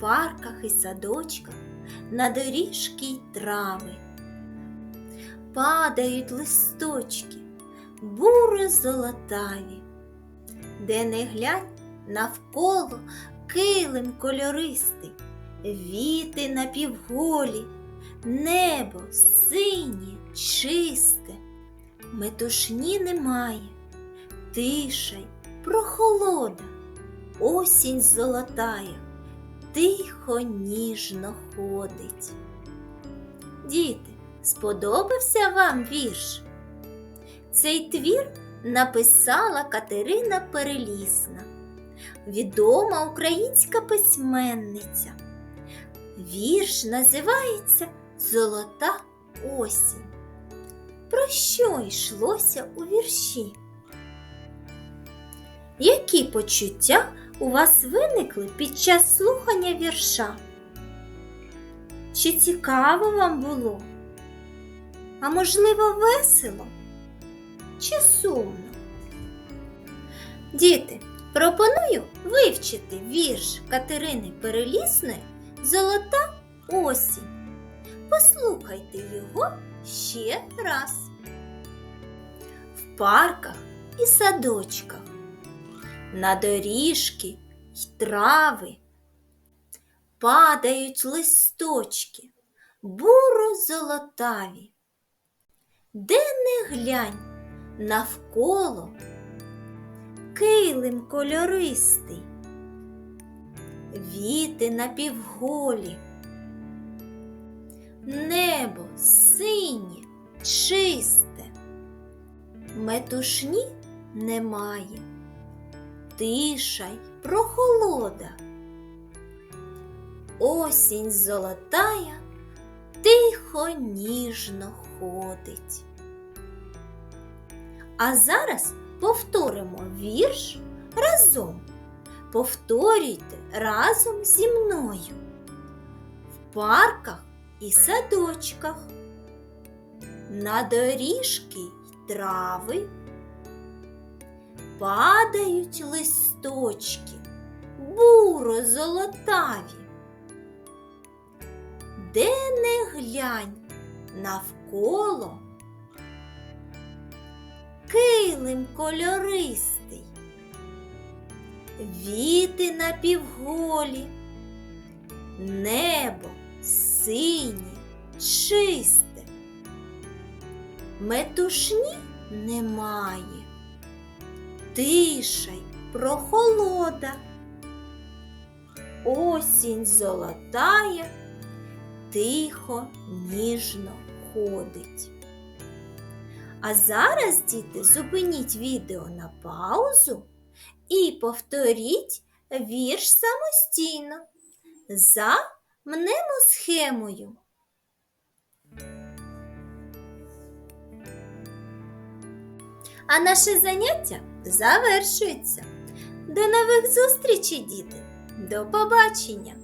Парках і садочках на доріжки й трави. Падають листочки, буро золотаві, де не глянь навколо килим кольористий, віти напівголі, небо синє, чисте, метушні немає, тиша й прохолода, осінь золотая, тихо ніжно ходить. Діти, сподобався вам вірш? Цей твір написала Катерина Перелісна, відома українська письменниця. Вірш називається Золота осінь. Про що йшлося у вірші? Які почуття у вас виникли під час слухання вірша? Чи цікаво вам було? А можливо, весело? Чи сумно? Діти, пропоную вивчити вірш Катерини Перелісної Золота осінь. Послухайте його ще раз. В парках і садочках, на доріжки й трави. Падають листочки, буро золотаві. Де не глянь навколо килим кольористий, віти напівголі, небо синє, чисте, метушні немає, тиша й прохолода. Осінь золотая тихо ніжно ходить. А зараз повторимо вірш разом. Повторюйте разом зі мною. В парках і садочках, на доріжки й трави падають листочки, буро золотаві. Де не глянь навколо килим кольористий, віти напівголі, небо синє, чисте, метушні немає, тиша й прохолода, осінь золотая, тихо, ніжно ходить. А зараз, діти, зупиніть відео на паузу і повторіть вірш самостійно за мнемосхемою. А наше заняття завершується. До нових зустрічей, діти! До побачення!